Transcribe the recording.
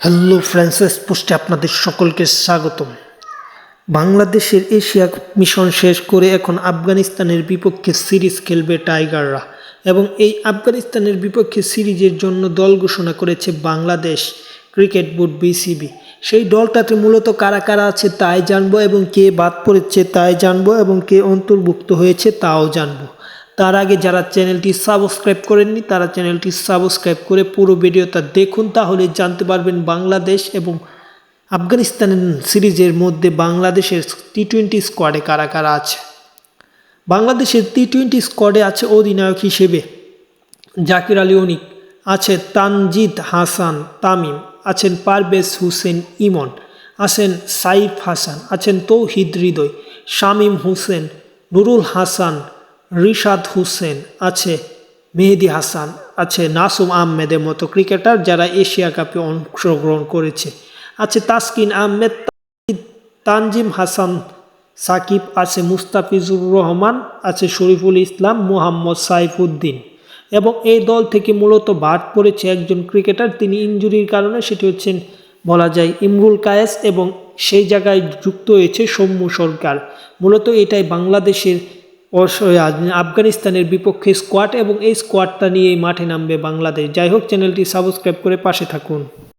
Hello Frances পোস্টে আপনাদের সকলকে স্বাগতম। বাংলাদেশের এশিয়া মিশন শেষ করে এখন আফগানিস্তানের বিপক্ষে সিরিজ খেলবে টাইগাররা এবং এই আফগানিস্তানের বিপক্ষে সিরিজের জন্য দল ঘোষণা করেছে বাংলাদেশ ক্রিকেট বোর্ড বিসিবি। সেই দলটাতে মূলত কারা কারা আছে তাই জানব এবং কে বাদ পড়েছে তাই জানব এবং কে অন্তর্ভুক্ত হয়েছে তাও জানব। তার আগে যারা চ্যানেলটি সাবস্ক্রাইব করেননি, তারা চ্যানেলটি সাবস্ক্রাইব করে পুরো ভিডিওটা দেখুন, তাহলে জানতে পারবেন বাংলাদেশ এবং আফগানিস্তান সিরিজের মধ্যে বাংলাদেশের টি টোয়েন্টি স্কোয়াডে কারা কারা আছে। বাংলাদেশের টি টোয়েন্টি স্কোয়াডে আছে অধিনায়ক হিসেবে জাকির আলী অনিক, আছে তানজিদ হাসান তামিম, আছেন পারভেজ হুসেন ইমন, আছেন সাইফ হাসান, আছেন তৌহিদ হৃদয়, শামীম হোসেন, নুরুল হাসান রিশাদ হুসেন আছে, মেহেদি হাসান আছে, নাসুম আহমেদের মতো ক্রিকেটার যারা এশিয়া কাপে অংশগ্রহণ করেছে। আছে তাসকিন আহমেদ, তানজিম হাসান সাকিব আছে, মুস্তাফিজুর রহমান আছে, শরীফুল ইসলাম, মোহাম্মদ সাইফুদ্দিন। এবং এই দল থেকে মূলত বাদ পড়েছে একজন ক্রিকেটার, তিনি ইঞ্জুরির কারণে, সেটি হচ্ছেন বলা যায় ইমরুল কায়েস এবং সেই জায়গায় যুক্ত হয়েছে সৌম্য সরকার। মূলত এটাই বাংলাদেশের অস- আফগানিস্তানের বিপক্ষে স্কোয়াড এবং এই স্কোয়াডটা নিয়েই মাঠে নামবে বাংলাদেশ। যাই হোক, চ্যানেলটি সাবস্ক্রাইব করে পাশে থাকুন।